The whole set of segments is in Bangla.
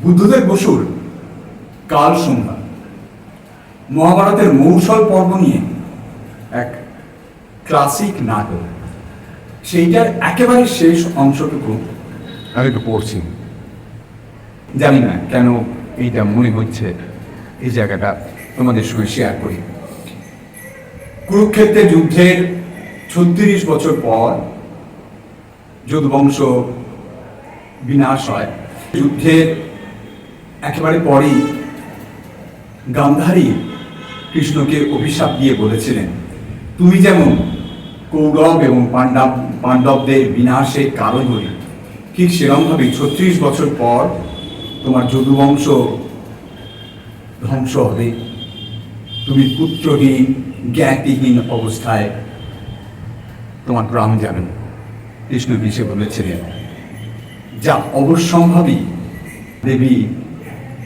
বুদ্ধদেব বসুর কাল সন্ধ্যা। মহাভারতের মৌসল পর্ব নিয়ে এক ক্লাসিক নাটক। সেইটার একেবারে শেষ অংশটুকু আমি একটু পড়ছি। জানি না কেন এইটা মনে হচ্ছে এই জায়গাটা তোমাদের সঙ্গে শেয়ার করি। কুরুক্ষেত্রের যুদ্ধের ছত্রিশ বছর পর যদুবংশ বিনাশ হয়। যুদ্ধের একেবারে পরেই গান্ধারী কৃষ্ণকে অভিশাপ দিয়ে বলেছিলেন, তুমি যেমন কৌরব এবং পাণ্ডব, পাণ্ডবদের বিনাশের কারণ হলে, ঠিক সেরকমভাবে ছত্রিশ বছর পর তোমার যদুবংশ ধ্বংস হবে। তুমি পুত্রহীন, জ্ঞাতিহীন অবস্থায় তোমার প্রাণ যাবেন কৃষ্ণ বিষে বলেছিলেন, যা অবশ্যম্ভাবী দেবী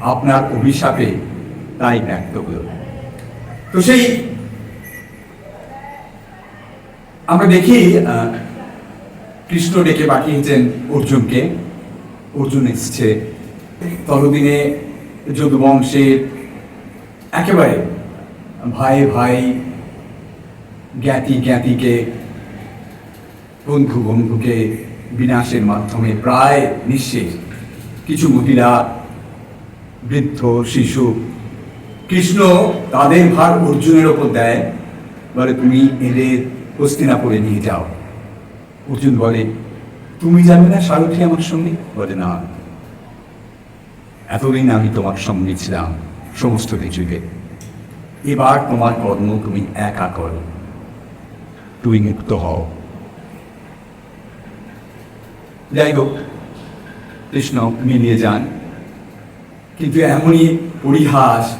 আপনার অভিশাপে তাই ব্যক্ত তো সেই আমরা দেখি কৃষ্ণ ডেকে পাঠিয়েছেন অর্জুনকে। অর্জুন এসছে। ততদিনে যদুবংশের একেবারে ভাই ভাই জ্ঞাতি জ্ঞাতিকে, বন্ধু বন্ধুকে বিনাশের মাধ্যমে প্রায় নিঃশেষ কিছু মহিলা বৃদ্ধ, শিশু, কৃষ্ণ তাদের ভার অর্জুনের ওপর দেয়। বলে, তুমি এদের হস্তিনাপুরে নিয়ে যাও। অর্জুন বলে, তুমি যাবে না সারথি আমার সঙ্গে? বলে, না। এতদিন আমি তোমার সঙ্গে ছিলাম, সমস্ত কিছুকে। এবার তোমার কর্ম তুমি একা করো। তুমি মুক্ত হও। যাই হোক, কৃষ্ণ মিলিয়ে যান। কিন্তু এমনই পরিহাস।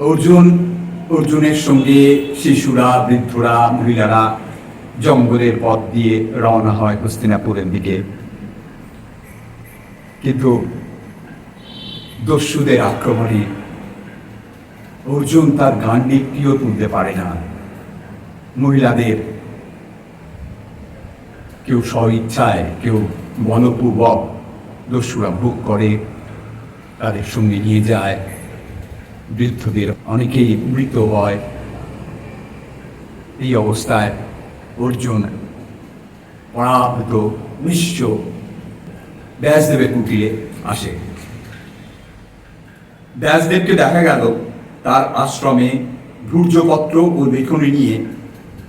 অর্জুন, অর্জুনের সঙ্গে শিশুরা, বৃদ্ধরা, মহিলারা জঙ্গলের পথ দিয়ে রওনা হয় হস্তিনাপুরের দিকে। কিন্তু দস্যুদের আক্রমণে অর্জুন তার গান্ডিকটিও তুলতে পারে না। মহিলাদের কেউ স্বইচ্ছায়, কেউ বলপূর্বক দস্যুরা ভোগ করে। তাদের সঙ্গে নিয়ে যায়। বৃদ্ধদের অনেকেই মৃত হয়। এই অবস্থায় অর্জুন পরাভূত নিশ্চ ব্যাসদেবের কুটিরে আসে। ব্যাসদেবকে দেখা গেল তার আশ্রমে ভূর্যপত্র ও লেখনী নিয়ে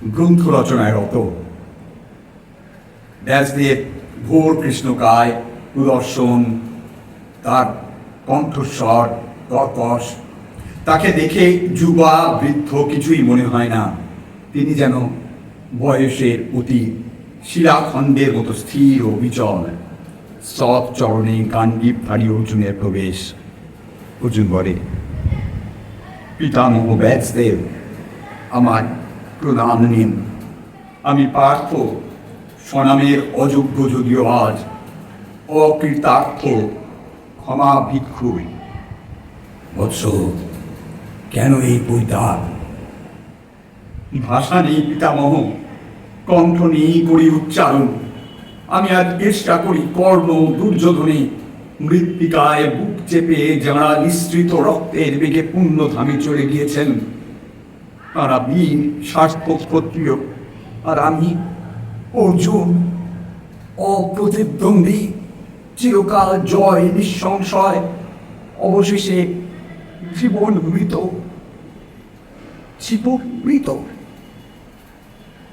গ্রন্থ রচনায় রত। ব্যাসদেব ভোর কৃষ্ণকায়, সুদর্শন, তার কণ্ঠস্বর কর্কশ তাকে দেখে যুবা, বৃদ্ধ কিছুই মনে হয় না। তিনি যেন বয়সের অতি শিলাখণ্ডের মতো স্থির ও বিচল। সৎ চরণে গান্ডীব ভারী অর্জুনের প্রবেশ। অর্জুন বলে, পিতামহ ব্যাসদেব আমার প্রণাম নিন। আমি পার্থ, স্বনামের অযোগ্য যদিও আজ অকৃতার্থ ক্ষমা ভিক্ষু বৎস কেন এই পরিতাপ ভাষা নেই পিতামহ কণ্ঠ নেই করি উচ্চারণ। আমি আজ চেষ্টা করি কর্ণ দুর্যোধনে মৃত্তিকায় বুক চেপে যারা নিঃসৃত রক্তের বেগে পুণ্য ধামে চলে গিয়েছেন। তারা বীর সার্থক ক্ষত্রিয় আর আমি অর্জুন অপ্রতিদ্বন্দ্বী। চিরকাল জয়, নিঃসংশয়, অবশেষে জীবন মৃত। মৃত?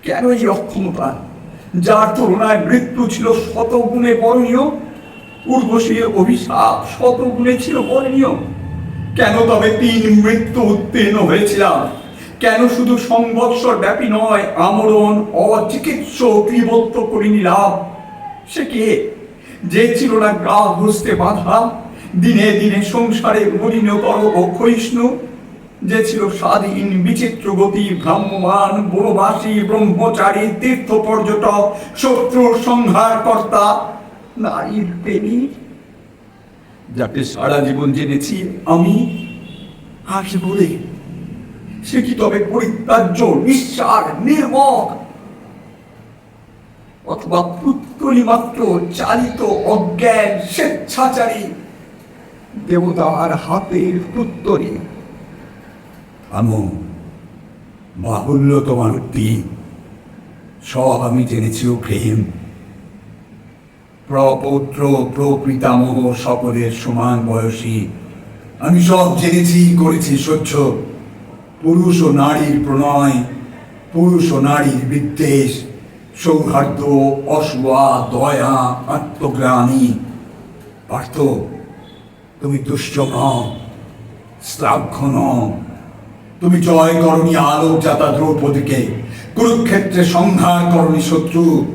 কেন এই অক্ষমতা? যার তুলনায় মৃত্যু ছিল শত গুণে বরণীয়, উর্বশীর অভিশাপ শত গুণে ছিল বরণীয়। কেন তবে তিন মৃত্যু উত্তীর্ণ হয়েছিলাম? কেন শুধু সংবৎসর ব্যাপী নয়, আমরণ অচিকিৎস ক্লিবত্ব করে নিলাম সে কে? যে ছিল না গা ঘুষতে বাঁধা, দিনে দিনে সংসারে মলিনতর ও ক্ষয়িষ্ণু। যে ছিল স্বাধীন, বিচিত্র গতি, ভ্রাম্যমান, বনবাসী, ব্রহ্মচারী, তীর্থ পর্যটক শত্রুর সংহার কর্তা, নারীর প্রেমী। যাকে সারা জীবন জেনেছি আমি আজ বলে? সে কি তবে পরিত্যাজ্য নিঃসার নির্মক অথবা পুত্রী মাত্র চালিত অজ্ঞান স্বেচ্ছাচারী দেবতার হাতের উত্তরে আমো বাহুল্য তোমার উক্তি। সব আমি জেনেছি প্রেম প্রপৌত্র প্রপিতামহ সকলের সমান বয়সী। আমি সব জেনেছি, করেছি, সহ্য। পুরুষ ও নারীর প্রণয়, পুরুষ ও নারীর বিদ্বেষ। সৌহার্দ্য, অসুয়া, দয়া, আত্মগ্লানি। পার্থ, তুমি শ্লাঘ্য নও। তুমি জয় করণী আলোক যাতা দ্রৌপদীকে। কুরুক্ষেত্রে সংহার করণী শত্রু।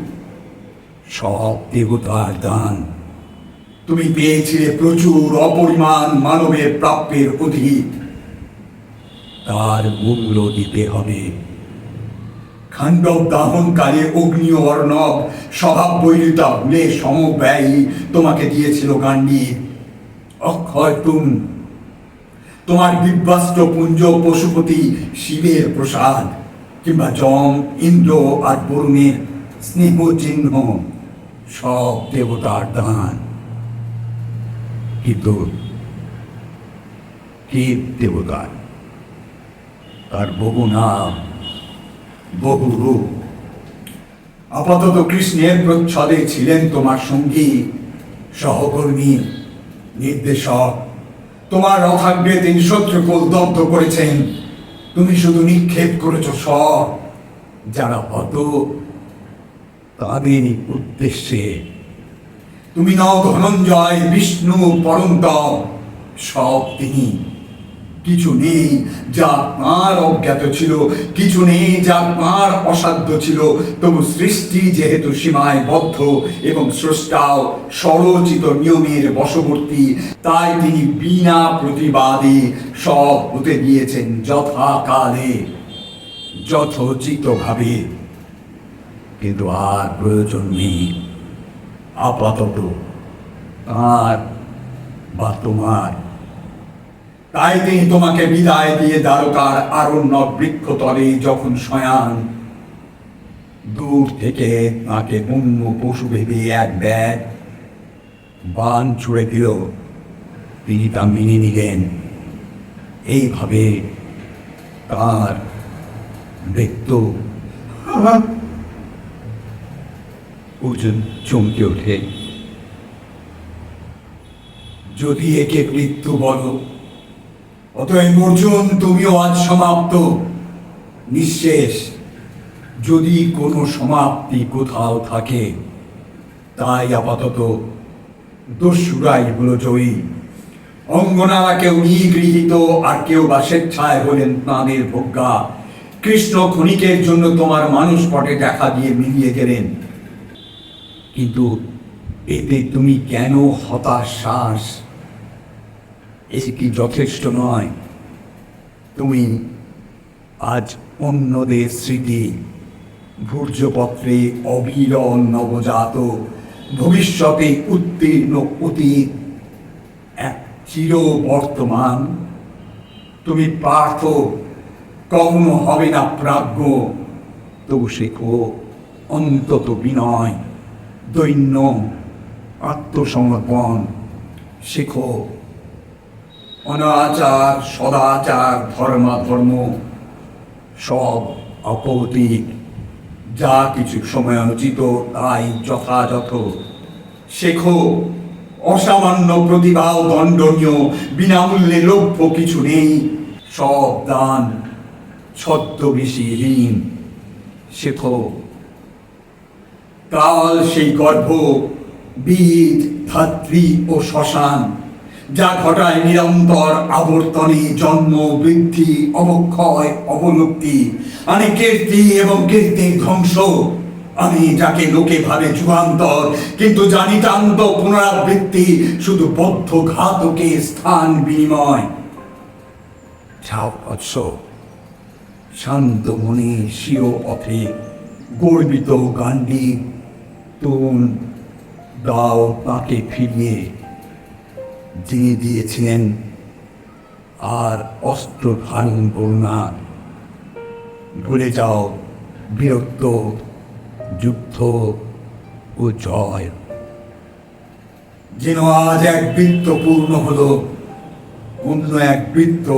সব দেবতার দান। তুমি পেয়েছিলে প্রচুর অপরিমাণ মানবের প্রাপ্যের অধিক তার মূল্য দিতে হবে। খাণ্ডব দাহনকালে অগ্নি অর্ণব স্বভাব বৈরিতা ভুলে সমব্যয়ী তোমাকে দিয়েছিল গান্ডীর অক্ষয় তুম তোমার দিব্যাস্ত্র পুঞ্জ পশুপতি শিবের প্রসাদ, কিংবা যম, ইন্দ্র আর বরুণের স্নেহ চিহ্ন, সব দেবতার দান। কিন্তু কে দেবতার তার বহু নাম বহু রূপ আপাতত কৃষ্ণের প্রচ্ছদে ছিলেন তোমার সঙ্গী, সহকর্মী, নির্দেশক। তোমার রথাগ্রে তিনি শত্রুকুল দগ্ধ করেছেন। তুমি শুধু নিক্ষেপ করেছ সব, যারা হত তাদের উদ্দেশ্যে। তুমি নও ধনঞ্জয়, বিষ্ণু পরন্ত সব তিনি। কিছু নেই, যা তাঁর অজ্ঞাত ছিল, কিছু নেই, যা তাঁর অসাধ্য ছিল। তবু সৃষ্টি যেহেতু সীমায় বদ্ধ এবং স্রষ্টাও স্বরচিত নিয়মের বশবর্তী, তাই তিনি বিনা প্রতিবাদে সব হতে দিয়েছেন যথাকালে, যথোচিতভাবে। কিন্তু আর প্রয়োজন নেই। আপাতত আর বা তোমার তাই তিনি তোমাকে বিদায় দিয়ে দ্বারকার আরণ্য বৃক্ষতলে যখন শয়ান দূর থেকে তাকে অন্য পশু ভেবে এক ব্যাগ বান ছুড়ে দিল। তিনি তা মেনে নিলেন। এইভাবে তার মৃত্যু অর্জুন চমকে ওঠে। যদি একে মৃত্যু বলো অতএব অর্জুন, তুমিও আজ সমাপ্ত। নিঃশেষ। যদি কোনো সমাপ্তি কোথাও থাকে, তাই আপাতত দস্যুরাই হলো জয়ী। অঙ্গনারা কেউ নিগৃহীত আর কেউ বা স্বেচ্ছায় হলেন তাঁদের ভোগ্যা। কৃষ্ণ ক্ষণিকের জন্য তোমার মানুষ পটে দেখা দিয়ে মিলিয়ে গেলেন। কিন্তু এতে তুমি কেন হতাশ্বাস? এ কি যথেষ্ট নয়? তুমি আজ অন্যদের স্মৃতি ভূর্যপত্রে অবিরল নবজাত ভবিষ্যতে উত্তীর্ণ অতীত, এক চির বর্তমান। তুমি পার্থ, কখনো হবে না প্রাজ্ঞ। তবু শেখো, অন্তত বিনয়, দৈন্য, আত্মসমর্পণ। শেখো। অনাচার, সদাচার ধর্মাধর্ম সব অপৌতিক যা কিছু সময় সময়োচিত তাই যথাযথ। শেখো, অসামান্য প্রতিভাও দণ্ডনীয়, বিনামূল্যে লভ্য কিছু নেই। সব দান ছদ্মবেশী ঋণ শেখো, কাল সেই গর্ভ, বীজ, ধাত্রী ও শ্মশান যা ঘটায় নিরন্তর আবর্তনে জন্ম, বৃদ্ধি, অবক্ষয়, অবলুপ্তি। আনে কীর্তি এবং কীর্তির ধ্বংস। আমি যাকে লোকে ভাবে যুগান্তর, কিন্তু জানি টান্ত পুনরাবৃত্তি শুধু বদ্ধ ঘাতকে স্থান বিনিময়। শান্ত মনে স্বীয় পথে গর্বিত গান্ডি তুন দাও তাকে ফিরিয়ে। যিনি দিয়েছিলেন। আর অস্ত্র ধারণ করুণা ভুলে যাও বীরত্ব যুদ্ধ ও জয়। যেন আজ এক বৃত্ত পূর্ণ হলো, অন্য এক বৃত্ত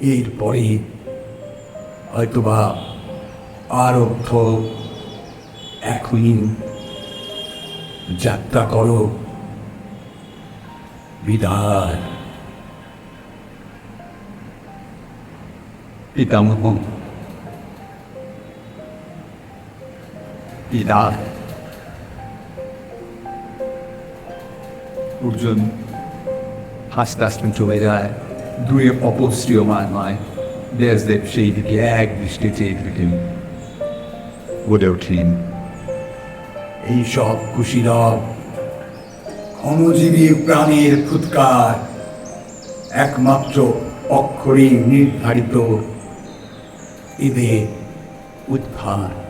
এরপরে হয়তোবা আরব্ধ, এখনই যাত্রা করো। বিদায়। পিতামহ বিদায়। অর্জুন হাসতে হাসতে চলে যায়। দূরে অপশ্রিয়মান নয় দেশদেব সেই দিকে এক দৃষ্টি চেয়ে থাকেন। বলে ওঠেন। এই সব কুশীলব ক্ষণজীবী প্রাণীর ফুৎকার একমাত্র অক্ষরে নির্ধারিত। ইদে উদ্ধার।